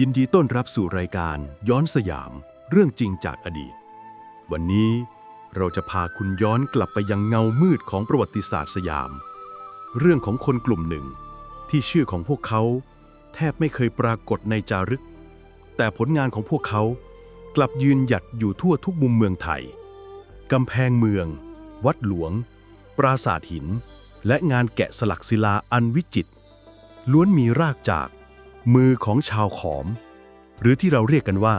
ยินดีต้อนรับสู่รายการย้อนสยาม เรื่องจริงจากอดีต วันนี้เราจะพาคุณย้อนกลับไปยังเงามืดของประวัติศาสตร์สยาม เรื่องของคนกลุ่มหนึ่ง ที่ชื่อของพวกเขา แทบไม่เคยปรากฏในจารึก แต่ผลงานของพวกเขากลับยืนหยัดอยู่ทั่วทุกมุมเมืองไทย กำแพงเมือง วัดหลวง ปราสาทหิน และงานแกะสลักศิลาอันวิจิตรล้วนมีรากจาก มือของชาวขอม หรือที่เราเรียกกันว่า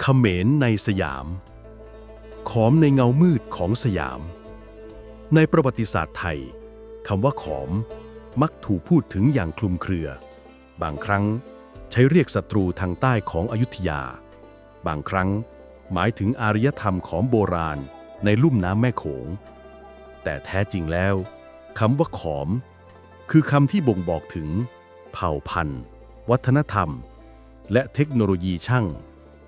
เขมรในสยาม ขอมในเงามืดของสยาม ในประวัติศาสตร์ไทยคำว่าขอมมักถูกพูดถึงอย่างคลุมเครือ บางครั้งใช้เรียกศัตรูทางใต้ของอยุธยา บางครั้งหมายถึงอารยธรรมของโบราณในลุ่มน้ำแม่โขง แต่แท้จริงแล้วคำว่าขอม คือคำที่บ่งบอกถึง เผ่าพันธุ์ วัฒนธรรม และเทคโนโลยีช่าง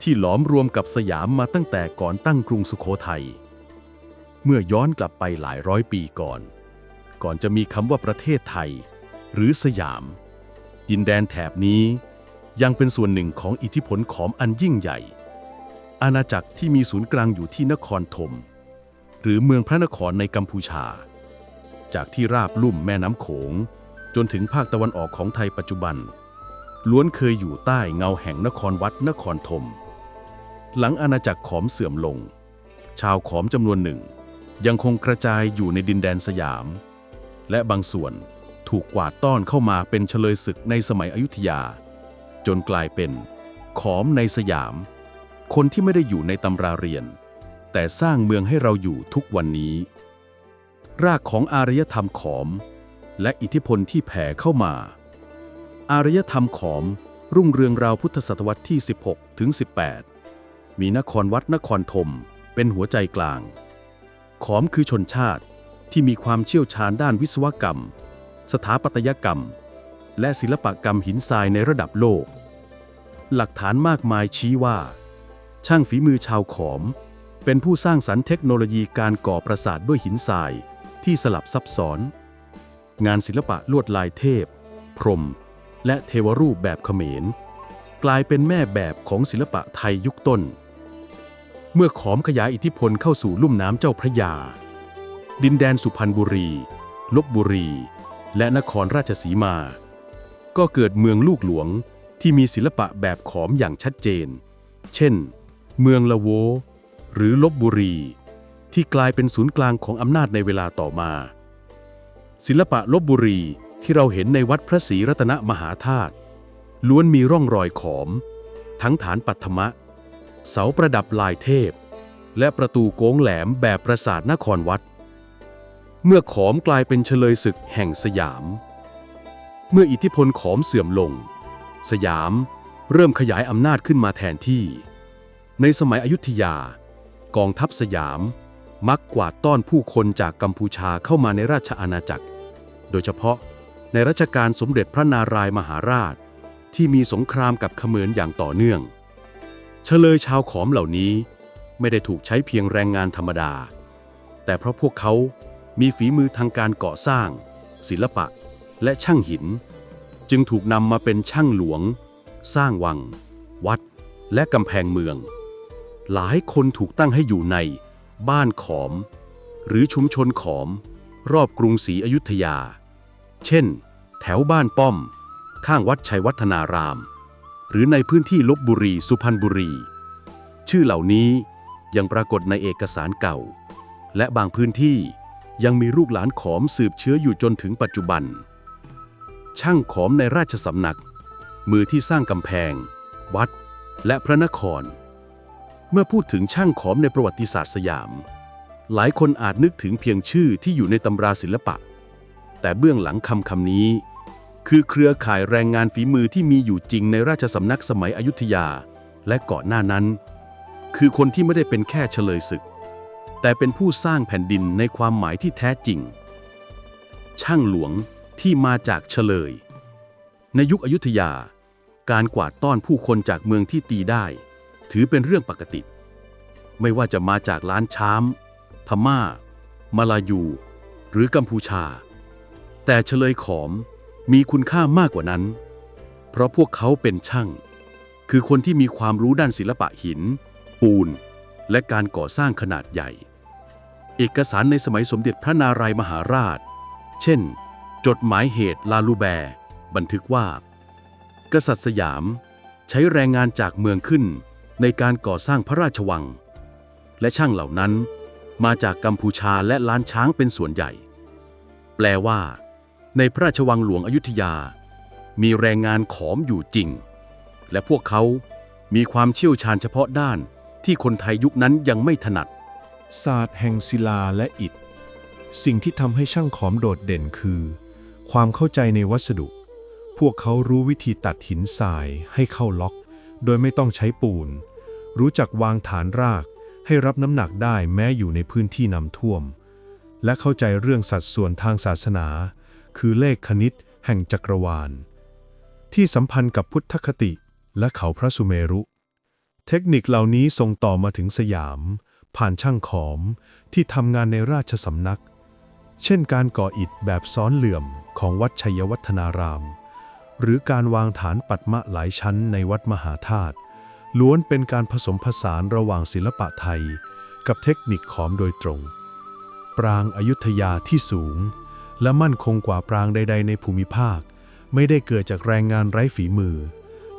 ที่หลอมรวมกับสยามมาตั้งแต่ก่อนตั้งกรุงสุโขทัย เมื่อย้อนกลับไปหลายร้อยปีก่อน ก่อนจะมีคำว่าประเทศไทย หรือสยาม ดินแดนแถบนี้ยังเป็นส่วนหนึ่งของอิทธิพลของอันยิ่งใหญ่ อาณาจักรที่มีศูนย์กลางอยู่ที่นครธมหรือเมืองพระนครในกัมพูชา จากที่ราบลุ่มแม่น้ำโขง จนถึงภาคตะวันออกของไทยปัจจุบัน ล้วนเคยอยู่ใต้เงาแห่งนครวัดนครธม หลังอาณาจักรขอมเสื่อมลง ชาวขอมจำนวนหนึ่ง ยังคงกระจายอยู่ในดินแดนสยาม และบางส่วนถูกกวาดต้อนเข้ามาเป็นเฉลยศึกในสมัยอยุธยา จนกลายเป็น ขอมในสยาม คนที่ไม่ได้อยู่ในตำราเรียน แต่สร้างเมืองให้เราอยู่ทุกวันนี้ รากของอารยธรรมขอม และอิทธิพลที่แผ่เข้ามา อารยธรรมขอม รุ่งเรืองราวพุทธศตวรรษที่ 16 ถึง 18 มีนครวัดนครธมเป็นหัวใจกลาง ขอมคือชนชาติที่มีความเชี่ยวชาญด้านวิศวกรรม สถาปัตยกรรม และศิลปกรรมหินทรายในระดับโลก หลักฐานมากมายชี้ว่า ช่างฝีมือชาวขอม เป็นผู้สร้างสรรค์เทคโนโลยีการก่อปราสาทด้วยหินทรายที่สลับซับซ้อน งานศิลปะลวดลายเทพ พรหม และเทวรูปแบบเขมร กลายเป็นแม่แบบของศิลปะไทยยุคต้น เมื่อขอมขยายอิทธิพลเข้าสู่ลุ่มน้ำเจ้าพระยา ดินแดนสุพรรณบุรี ลบบุรี และนครราชสีมา ก็เกิดเมืองลูกหลวงที่มีศิลปะแบบขอมอย่างชัดเจน เช่น เมืองละโว หรือลบบุรี ที่กลายเป็นศูนย์กลางของอำนาจในเวลาต่อมา ศิลปะลบบุรี ที่เราเห็นในวัดพระศรีรัตนมหาธาตุล้วนมีร่องรอยขอม ทั้งฐานปัทมะ เสาประดับลายเทพ และประตูโก้งแหลมแบบปราสาทนครวัด เมื่อขอมกลายเป็นเฉลยศึกแห่งสยาม เมื่ออิทธิพลขอมเสื่อมลง สยามเริ่มขยายอำนาจขึ้นมาแทนที่ ในสมัยอยุธยา กองทัพสยาม มักกวาดต้อนผู้คนจากกัมพูชาเข้ามาในราชอาณาจักร โดยเฉพาะ ในรัชกาลสมเด็จพระนารายมหาราช ที่มีสงครามกับเขมรอย่างต่อเนื่อง เฉลยชาวขอมเหล่านี้ไม่ได้ถูกใช้เพียงแรงงานธรรมดา แต่เพราะพวกเขามีฝีมือทางการก่อสร้าง ศิลปะ และช่างหิน จึงถูกนำมาเป็นช่างหลวง สร้างวัง วัด และกำแพงเมือง หลายคนถูกตั้งให้อยู่ใน บ้านขอม หรือชุมชนขอม รอบกรุงศรีอยุธยา เช่น แถวบ้านป้อม ข้างวัดชัยวัฒนาราม หรือในพื้นที่ลบบุรีสุพรรณบุรี ชื่อเหล่านี้ยังปรากฏในเอกสารเก่า และบางพื้นที่ยังมีลูกหลานขอมสืบเชื้ออยู่จนถึงปัจจุบัน ช่างขอมในราชสำนัก มือที่สร้างกำแพง วัด และพระนคร เมื่อพูดถึงช่างขอมในประวัติศาสตร์สยาม หลายคนอาจนึกถึงเพียงชื่อที่อยู่ในตำราศิลปะ แต่เบื้องหลังคำคำนี้ คือเครือข่ายแรงงานฝีมือที่มีอยู่จริงในราชสำนักสมัยอยุธยา และก่อนหน้านั้น คือคนที่ไม่ได้เป็นแค่เฉลยศึก แต่เป็นผู้สร้างแผ่นดินในความหมายที่แท้จริง ช่างหลวงที่มาจากเฉลย ในยุคอยุธยา การกวาดต้อนผู้คนจากเมืองที่ตีได้ ถือเป็นเรื่องปกติ ไม่ว่าจะมาจากล้านช้ามพม่า มาลายู หรือกัมพูชา แต่เฉลยขอมมีคุณค่ามากกว่านั้น เพราะพวกเขาเป็นช่าง คือคนที่มีความรู้ด้านศิลปะหิน ปูน และการก่อสร้างขนาดใหญ่ เอกสารในสมัยสมเด็จพระนารายมหาราช เช่น จดหมายเหตุลาลูแบร์ บันทึกว่า กษัตริย์สยามใช้แรงงานจากเมืองขึ้นในการก่อสร้างพระราชวัง และช่างเหล่านั้นมาจากกัมพูชาและล้านช้างเป็นส่วนใหญ่ แปลว่า ในพระราชวังหลวงอยุธยา มีแรงงานขอมอยู่จริง และพวกเขามีความเชี่ยวชาญเฉพาะด้านที่คนไทยยุคนั้นยังไม่ถนัด ศาสตร์แห่งศิลาและอิฐ สิ่งที่ทำให้ช่างขอมโดดเด่นคือ ความเข้าใจในวัสดุ พวกเขารู้วิธีตัดหินทรายให้เข้าล็อก โดยไม่ต้องใช้ปูน รู้จักวางฐานรากให้รับน้ำหนักได้แม้อยู่ในพื้นที่น้ำท่วม และเข้าใจเรื่องสัดส่วนทางศาสนา คือเลขคณิตแห่งจักรวาล ที่สัมพันธ์กับพุทธคติและเขาพระสุเมรุ เทคนิคเหล่านี้ส่งต่อมาถึงสยาม ผ่านช่างขอมที่ทำงานในราชสำนัก เช่นการก่ออิฐแบบซ้อนเหลื่อมของวัดชัยวัฒนาราม หรือการวางฐานปัตมะหลายชั้นในวัดมหาธาตุล้วนเป็นการผสมผสานระหว่างศิลปะไทย กับเทคนิคขอมโดยตรง ปรางอายุทยาที่สูง และมั่นคงกว่าปรางใด ๆ ในภูมิภาค ไม่ได้เกิดจากแรงงานไร้ฝีมือ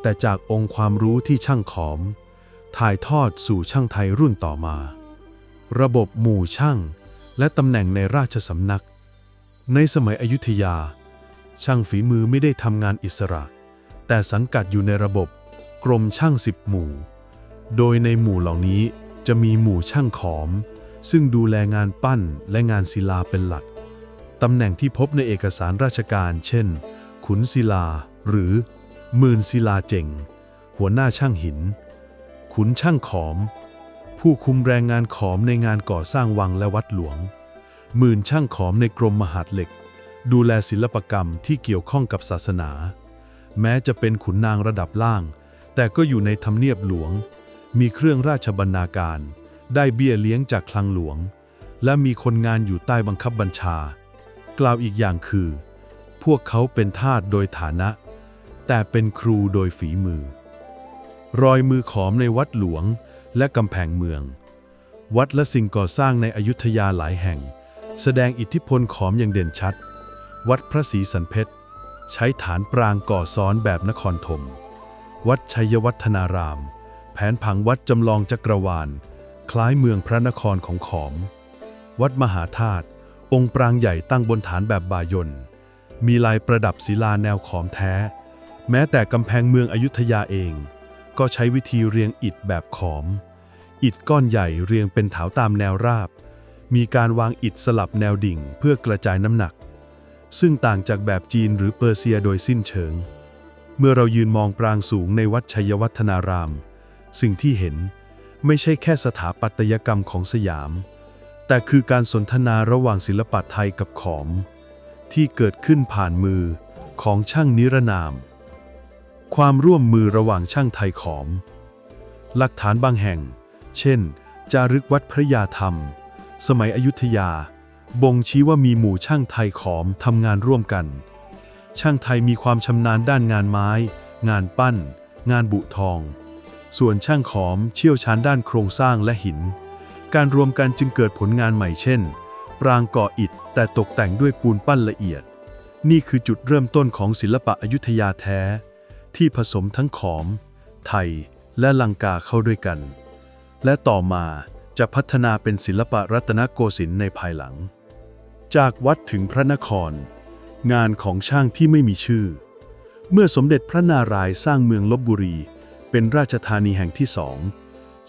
แต่จากองค์ความรู้ที่ช่างขอม ถ่ายทอดสู่ช่างไทยรุ่นต่อมา ระบบหมู่ช่าง และตำแหน่งในราชสำนัก ในสมัยอยุธยา ช่างฝีมือไม่ได้ทำงานอิสระ แต่สังกัดอยู่ในระบบกรมช่างสิบหมู่ โดยในหมู่เหล่านี้จะมีหมู่ช่างขอม ซึ่งดูแลงานปั้นและงานศิลาเป็นหลัก ตำแหน่งที่พบในเอกสารราชการ เช่น ขุนศิลา หรือหมื่นศิลาเจงหัวหน้าช่างหิน ขุนช่างขอม ผู้คุมแรงงานขอมในงานก่อสร้างวังและวัดหลวงหมื่นช่างขอมในกรมมหาดเหล็ก ดูแลศิลปกรรมที่เกี่ยวข้องกับศาสนา แม้จะเป็นขุนนางระดับล่าง แต่ก็อยู่ในทำเนียบหลวง มีเครื่องราชบรรณาการ ได้เบี้ยเลี้ยงจากคลังหลวง และมีคนงานอยู่ใต้บังคับบัญชา กล่าวอีกอย่างคือ พวกเขาเป็นทาสโดยฐานะ แต่เป็นครูโดยฝีมือ รอยมือขอมในวัดหลวงและกำแพงเมือง วัดและสิ่งก่อสร้างในอยุธยาหลายแห่ง แสดงอิทธิพลขอมอย่างเด่นชัด วัดพระศรีสันเพชร ใช้ฐานปรางก่อซ้อนแบบนครธมวัดชัยวัฒนาราม แผนผังวัดจำลองจักรวาล คล้ายเมืองพระนครของขอม วัดมหาธาตุ องค์ปรางใหญ่ตั้งบนฐานแบบบายนมีลายประดับศิลาแนวขอมแท้ แม้แต่กำแพงเมืองอยุธยาเอง ก็ใช้วิธีเรียงอิฐแบบขอม อิฐก้อนใหญ่เรียงเป็นแถวตามแนวราบ มีการวางอิฐสลับแนวดิ่งเพื่อกระจายน้ำหนัก ซึ่งต่างจากแบบจีนหรือเปอร์เซียโดยสิ้นเชิง เมื่อเรายืนมองปรางสูงในวัดชัยวัฒนาราม สิ่งที่เห็นไม่ใช่แค่สถาปัตยกรรมของสยาม แต่คือการสนทนาระหว่างศิลปะไทยกับขอม ที่เกิดขึ้นผ่านมือของช่างนิรนาม ความร่วมมือระหว่างช่างไทยขอม หลักฐานบางแห่ง เช่น จารึกวัดพระยาธรรม สมัยอยุธยา บ่งชี้ว่ามีหมู่ช่างไทยขอมทำงานร่วมกัน ช่างไทยมีความชำนาญด้านงานไม้ งานปั้น งานบุทอง ส่วนช่างขอมเชี่ยวชาญด้านโครงสร้างและหิน การรวมกันจึงเกิดผลงานใหม่เช่น ปรางก่ออิฐแต่ตกแต่งด้วยปูนปั้นละเอียด นี่คือจุดเริ่มต้นของศิลปะอยุธยาแท้ ที่ผสมทั้งขอม ไทย และลังกาเข้าด้วยกัน และต่อมาจะพัฒนาเป็นศิลปะรัตนโกสินทร์ในภายหลัง จากวัดถึงพระนคร งานของช่างที่ไม่มีชื่อ เมื่อสมเด็จพระนารายณ์สร้างเมืองลบบุรี เป็นราชธานีแห่งที่สอง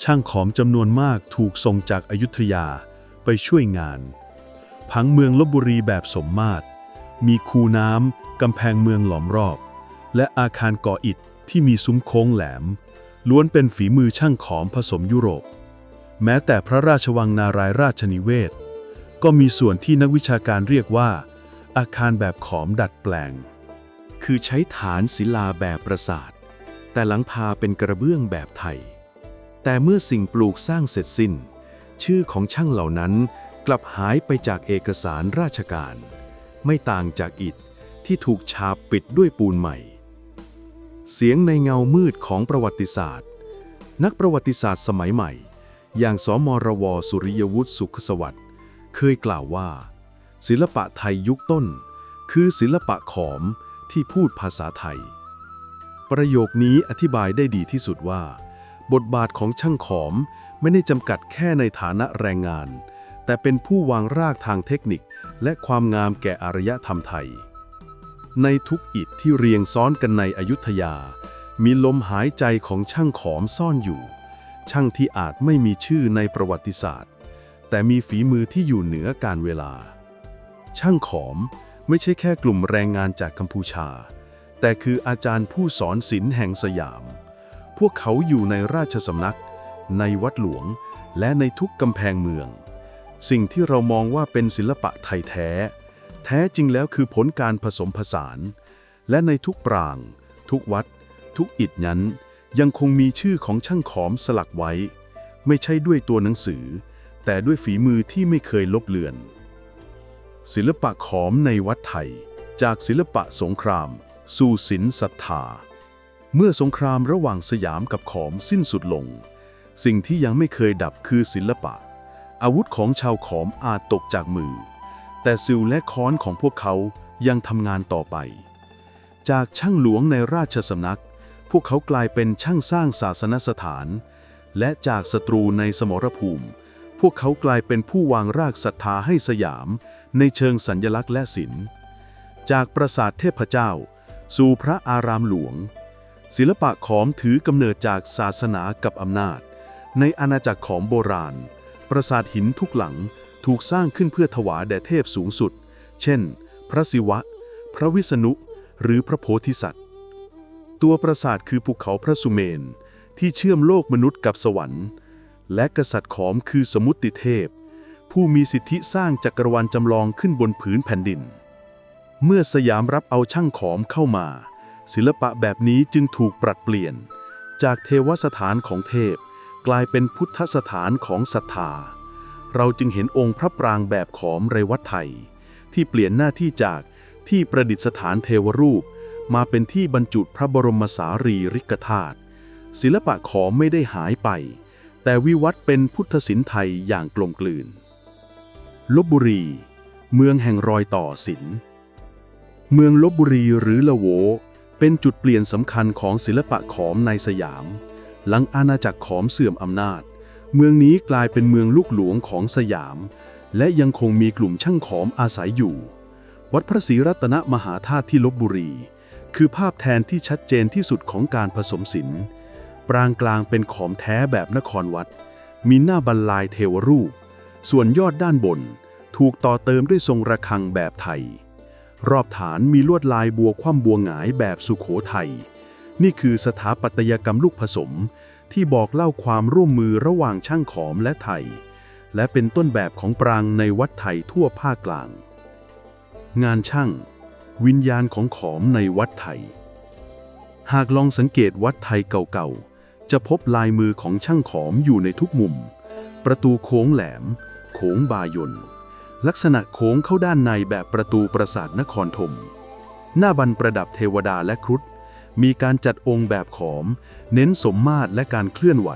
ช่างขอมจำนวนมากถูกส่งจากอายุทยาไปช่วยงานผังเมืองลบบุรีแบบสมมาตร มีคูน้ำกำแพงเมืองหลอมรอบ และอาคารก่ออิฐที่มีซุ้มโค้งแหลม ล้วนเป็นฝีมือช่างขอมผสมยุโรป แม้แต่พระราชวังนารายราชนิเวศ ก็มีส่วนที่นักวิชาการเรียกว่า อาคารแบบขอมดัดแปลง คือใช้ฐานศิลาแบบปราสาท แต่หลังคาเป็นกระเบื้องแบบไทย แต่เมื่อสิ่งปลูกสร้างเสร็จสิ้น ชื่อของช่างเหล่านั้นกลับหายไปจากเอกสารราชการ ไม่ต่างจากอิฐที่ถูกฉาบปิดด้วยปูนใหม่ เสียงในเงามืดของประวัติศาสตร์ นักประวัติศาสตร์สมัยใหม่ อย่างสมรวสุริยวุฒิสุขสวัสดิ์เคยกล่าวว่า ศิลปะไทยยุคต้น คือศิลปะขอมที่พูดภาษาไทย ประโยคนี้อธิบายได้ดีที่สุดว่า บทบาทของช่างขอมไม่ได้จำกัดแค่ในฐานะแรงงาน แต่เป็นผู้วางรากทางเทคนิค และความงามแก่อารยธรรมไทย ในทุกอิฐที่เรียงซ้อนกันในอยุธยา มีลมหายใจของช่างขอมซ่อนอยู่ ช่างที่อาจไม่มีชื่อในประวัติศาสตร์ แต่มีฝีมือที่อยู่เหนือการเวลา ช่างขอมไม่ใช่แค่กลุ่มแรงงานจากกัมพูชา แต่คืออาจารย์ผู้สอนศิลป์แห่งสยาม พวกเขาอยู่ในราชสำนัก ในวัดหลวง และในทุกกำแพงเมือง สิ่งที่เรามองว่าเป็นศิลปะไทยแท้ แท้จริงแล้วคือผลการผสมผสาน และในทุกปราง ทุกวัด ทุกอิฐนั้น ยังคงมีชื่อของช่างขอมสลักไว้ ไม่ใช่ด้วยตัวหนังสือ แต่ด้วยฝีมือที่ไม่เคยลบเลือน ศิลปะขอมในวัดไทย จากศิลปะสงคราม สู่ศิลป์ศรัทธา เมื่อสงครามระหว่างสยามกับขอมสิ้นสุดลง สิ่งที่ยังไม่เคยดับคือศิลปะ อาวุธของชาวขอมอาจตกจากมือ แต่ซิลและค้อนของพวกเขายังทำงานต่อไป จากช่างหลวงในราชสำนัก พวกเขากลายเป็นช่างสร้างศาสนสถาน และจากศัตรูในสมรภูมิ พวกเขากลายเป็นผู้วางรากศรัทธาให้สยามในเชิงสัญญลักษณ์และศิลป์ จากปราสาทเทพเจ้า สู่พระอารามหลวง ศิลปะขอมถือกำเนิดจากศาสนากับอำนาจ ในอาณาจักรขอมโบราณ ปราสาทหินทุกหลังถูกสร้างขึ้นเพื่อถวายแด่เทพสูงสุด เช่น พระศิวะ พระวิษณุ หรือพระโพธิสัตว์ ตัวปราสาทคือภูเขาพระสุเมน ที่เชื่อมโลกมนุษย์กับสวรรค์ และกษัตริย์ขอมคือสมุติเทพ ผู้มีสิทธิสร้างจักรวาลจำลองขึ้นบนผืนแผ่นดิน เมื่อสยามรับเอาช่างขอมเข้ามา ศิลปะแบบนี้จึงถูกปรับเปลี่ยน จากเทวสถานของเทพ กลายเป็นพุทธสถานของศรัทธา เราจึงเห็นองค์พระปรางแบบขอมไรวัดไทย ที่เปลี่ยนหน้าที่จากที่ประดิษฐานเทวรูป มาเป็นที่บรรจุพระบรมสารีริกธาตุศิลปะขอมไม่ได้หายไป แต่วิวัฒน์เป็นพุทธศิลป์ไทยอย่างกลมกลืนลบบุรี เมืองแห่งรอยต่อศิลป์เมืองลบบุรีหรือละโว เป็นจุดเปลี่ยนสำคัญของศิลปะขอมในสยาม หลังอาณาจักรขอมเสื่อมอำนาจ เมืองนี้กลายเป็นเมืองลูกหลวงของสยาม และยังคงมีกลุ่มช่างขอมอาศัยอยู่ วัดพระศรีรัตนมหาธาตุที่ลบบุรี คือภาพแทนที่ชัดเจนที่สุดของการผสมศิลป์ปรางกลางเป็นขอมแท้แบบนครวัด มีหน้าบรรลายเทวรูป ส่วนยอดด้านบน ถูกต่อเติมด้วยทรงระฆังแบบไทย รอบฐานมีลวดลายบัวคว่ำบัวหงายแบบสุขโขทัย นี่คือสถาปัตยกรรมลูกผสม ที่บอกเล่าความร่วมมือระหว่างช่างขอมและไทย และเป็นต้นแบบของปรางในวัดไทยทั่วภาคกลาง งานช่าง วิญญาณของขอมในวัดไทย หากลองสังเกตวัดไทยเก่าๆ จะพบลายมือของช่างขอมอยู่ในทุกมุม ประตูโค้งแหลม โค้งบายน ลักษณะโค้งเข้าด้านในแบบประตูปราสาทนครธม หน้าบันประดับเทวดาและครุฑ มีการจัดองค์แบบขอม เน้นสมมาตรและการเคลื่อนไหว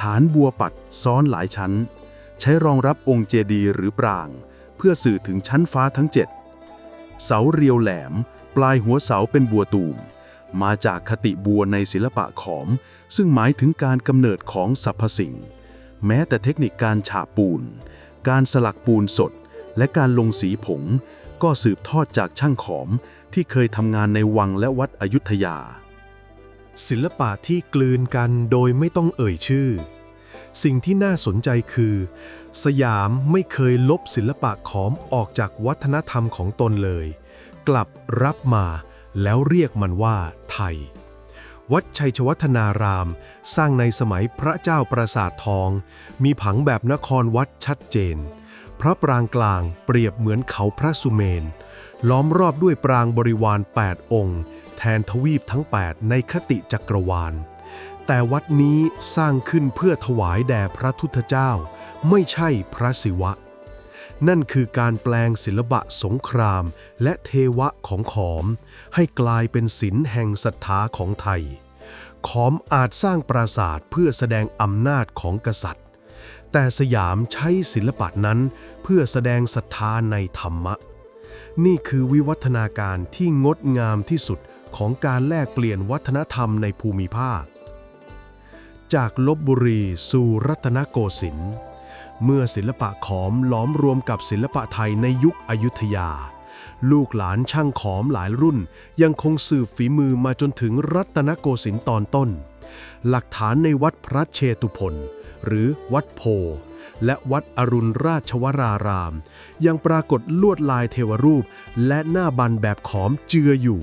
ฐานบัวปัดซ้อนหลายชั้น ใช้รองรับองค์เจดีย์หรือปราง เพื่อสื่อถึงชั้นฟ้าทั้งเจ็ดเสาเรียวแหลม ปลายหัวเสาเป็นบัวตูม มาจากคติบัวในศิลปะขอม ซึ่งหมายถึงการกำเนิดของสรรพสิ่ง แม้แต่เทคนิคการฉาบปูน การสลักปูนสด และการลงสีผง ก็สืบทอดจากช่างขอมที่เคยทำงานในวังและวัดอยุธยา ศิลปะที่กลืนกันโดยไม่ต้องเอ่ยชื่อ สิ่งที่น่าสนใจคือ สยามไม่เคยลบศิลปะขอมออกจากวัฒนธรรมของตนเลย กลับรับมาแล้วเรียกมันว่าไทย วัดชัยชวัฒนาราม สร้างในสมัยพระเจ้าปราสาททอง มีผังแบบนครวัดชัดเจน พระปรางกลางเปรียบเหมือนเขาพระสุเมน ล้อมรอบด้วยปรางบริวาร 8 องค์ แทนทวีปทั้ง 8 ในคติจักรวาล แต่วัดนี้สร้างขึ้นเพื่อถวายแด่พระทุทธเจ้า ไม่ใช่พระศิวะ นั่นคือการแปลงศิลปะสงคราม และเทวะของขอม ให้กลายเป็นศิลป์แห่งศรัทธาของไทย ขอมอาจสร้างปราสาทเพื่อแสดงอำนาจของกษัตริย์ แต่สยามใช้ศิลปะนั้นเพื่อแสดงศรัทธาในธรรมะ นี่คือวิวัฒนาการที่งดงามที่สุดของการแลกเปลี่ยนวัฒนธรรมในภูมิภาค จากลบบุรีสู่รัตนโกสินทร์ เมื่อศิลปะขอมล้อมรวมกับศิลปะไทยในยุคอยุธยา ลูกหลานช่างขอมหลายรุ่น ยังคงสืบฝีมือมาจนถึงรัตนโกสินทร์ตอนต้น หลักฐานในวัดพระเชตุพนหรือวัดโพ และวัดอรุณราชวราราม ยังปรากฏลวดลายเทวรูป และหน้าบันแบบขอมเจืออยู่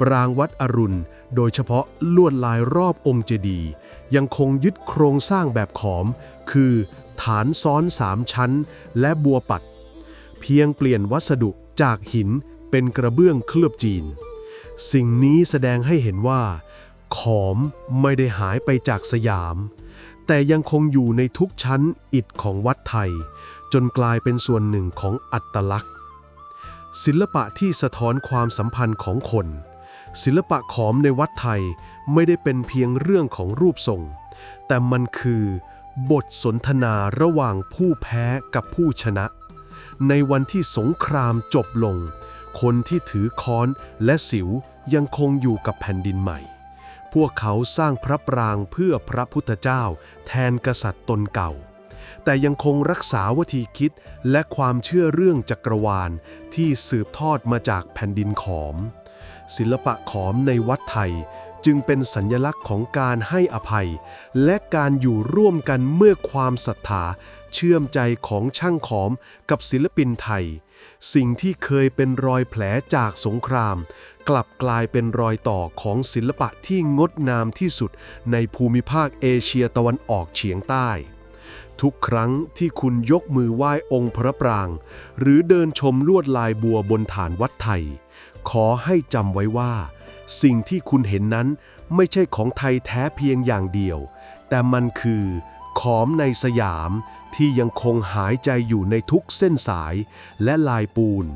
ปรางวัดอรุณโดยเฉพาะลวดลายรอบองค์เจดีย์ยังคงยึดโครงสร้างแบบขอม คือ ฐานซ้อนสามชั้น และบัวปัด เพียงเปลี่ยนวัสดุจากหินเป็นกระเบื้องเคลือบจีน สิ่งนี้แสดงให้เห็นว่า ขอมไม่ได้หายไปจากสยาม แต่ยังคงอยู่ในทุกชั้นอิฐของวัดไทย จนกลายเป็นส่วนหนึ่งของอัตลักษณ์ ศิลปะที่สะท้อนความสัมพันธ์ของคน ศิลปะขอมในวัดไทยไม่ได้เป็นเพียงเรื่องของรูปทรง แต่มันคือ บทสนทนาระหว่างผู้แพ้กับผู้ชนะ ในวันที่สงครามจบลง คนที่ถือค้อนและสิวยังคงอยู่กับแผ่นดินใหม่ พวกเขาสร้างพระปรางเพื่อพระพุทธเจ้า แทนกษัตริย์ตนเก่า แต่ยังคงรักษาวิธีคิดและความเชื่อเรื่องจักรวาลที่สืบทอดมาจากแผ่นดินขอม ศิลปะขอมในวัดไทย จึงเป็นสัญลักษณ์ของการให้อภัย และการอยู่ร่วมกันเมื่อความศรัทธาเชื่อมใจของช่างขอมกับศิลปินไทย สิ่งที่เคยเป็นรอยแผลจากสงคราม กลับกลายเป็นรอยต่อของศิลปะที่งดงามที่สุดในภูมิภาคเอเชียตะวันออกเฉียงใต้ทุกครั้งที่คุณยกมือไหว้องค์พระปราง หรือเดินชมลวดลายบัวบนฐานวัดไทย ขอให้จำไว้ว่า สิ่งที่คุณเห็นนั้นไม่ใช่ของไทยแท้เพียงอย่างเดียว แต่มันคือขอมในสยามที่ยังคงหายใจอยู่ในทุกเส้นสายและลายปูน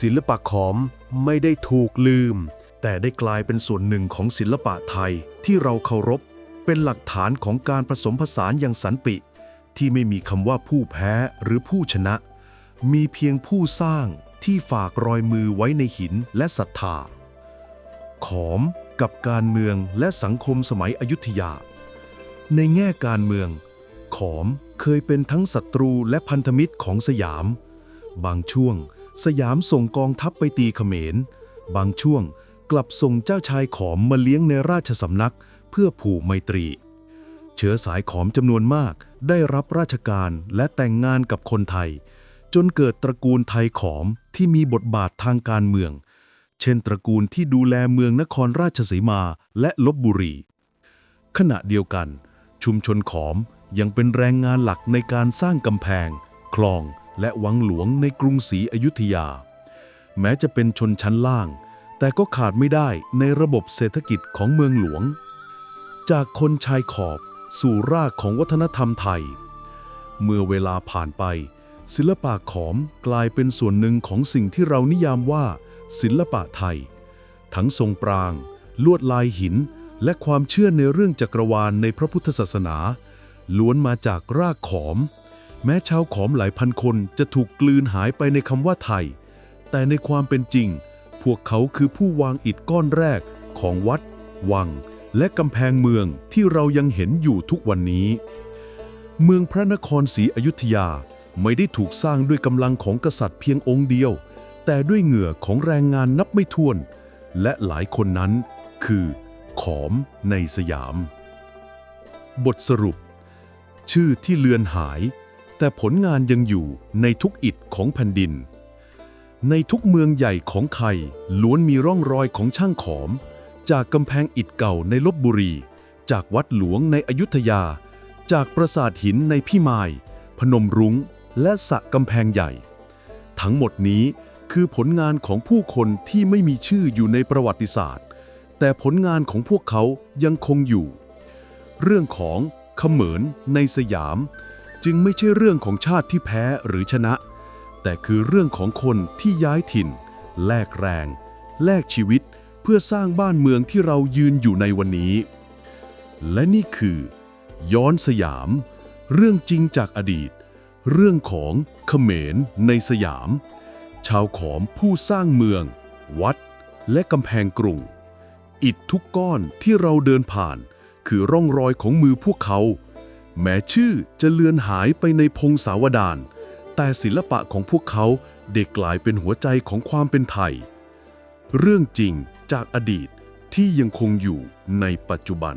ศิลปะขอมไม่ได้ถูกลืม แต่ได้กลายเป็นส่วนหนึ่งของศิลปะไทยที่เราเคารพ เป็นหลักฐานของการผสมผสานอย่างสันติ ที่ไม่มีคำว่าผู้แพ้หรือผู้ชนะ มีเพียงผู้สร้างที่ฝากรอยมือไว้ในหินและศรัทธา ขอมกับการเมืองและสังคมสมัยอยุธยา ในแง่การเมือง ขอมเคยเป็นทั้งศัตรูและพันธมิตรของสยาม บางช่วง สยามส่งกองทัพไปตีเขมร บางช่วงกลับส่งเจ้าชายขอมมาเลี้ยงในราชสำนักเพื่อผูกไมตรี เชื้อสายขอมจำนวนมากได้รับราชการและแต่งงานกับคนไทย จนเกิดตระกูลไทยขอมที่มีบทบาททางการเมือง เช่นตระกูลที่ดูแลเมืองนครราชสีมาและลบบุรี ขณะเดียวกัน ชุมชนขอมยังเป็นแรงงานหลักในการสร้างกำแพง คลองและวังหลวงในกรุงศรีอยุธยา แม้จะเป็นชนชั้นล่าง แต่ก็ขาดไม่ได้ในระบบเศรษฐกิจของเมืองหลวง จากคนชายขอบสู่รากของวัฒนธรรมไทย เมื่อเวลาผ่านไป ศิลปะขอมกลายเป็นส่วนหนึ่งของสิ่งที่เรานิยามว่า ศิลปะไทย ทั้งทรงปราง ลวดลายหิน และความเชื่อในเรื่องจักรวาลในพระพุทธศาสนา ล้วนมาจากรากขอม แม้ชาวขอมหลายพันคนจะถูกกลืนหายไปในคำว่าไทย แต่ในความเป็นจริง พวกเขาคือผู้วางอิฐก้อนแรกของวัด วัง และกำแพงเมืองที่เรายังเห็นอยู่ทุกวันนี้ เมืองพระนครศรีอยุธยาไม่ได้ถูกสร้างด้วยกำลังของกษัตริย์เพียงองค์เดียว แต่ด้วยเหงื่อของแรงงานนับไม่ถ้วน และหลายคนนั้นคือ ขอมในสยาม บทสรุป ชื่อที่เลือนหาย แต่ผลงานยังอยู่ในทุกอิฐของแผ่นดิน ในทุกเมืองใหญ่ของไทยล้วนมีร่องรอยของช่างขอม จากกำแพงอิฐเก่าในลบบุรี จากวัดหลวงในอยุธยา จากปราสาทหินในพิมาย พนมรุง้งและสะกำแพงใหญ่ ทั้งหมดนี้ คือผลงานของผู้คนที่ไม่มีชื่ออยู่ในประวัติศาสตร์ แต่ผลงานของพวกเขายังคงอยู่ เรื่องของเขมรในสยาม จึงไม่ใช่เรื่องของชาติที่แพ้หรือชนะ แต่คือเรื่องของคนที่ย้ายถิ่น แลกแรง แลกชีวิตเพื่อสร้างบ้านเมืองที่เรายืนอยู่ในวันนี้ และนี่คือ ย้อนสยาม เรื่องจริงจากอดีต เรื่องของเขมรในสยาม ชาวขอมผู้สร้างเมือง วัด และกำแพงกรุง อิฐทุกก้อนที่เราเดินผ่าน คือร่องรอยของมือพวกเขา แม้ชื่อจะเลือนหายไปในพงศาวดารแต่ศิลปะของพวกเขาเด็กกลายเป็นหัวใจของความเป็นไทย เรื่องจริงจากอดีตที่ยังคงอยู่ในปัจจุบัน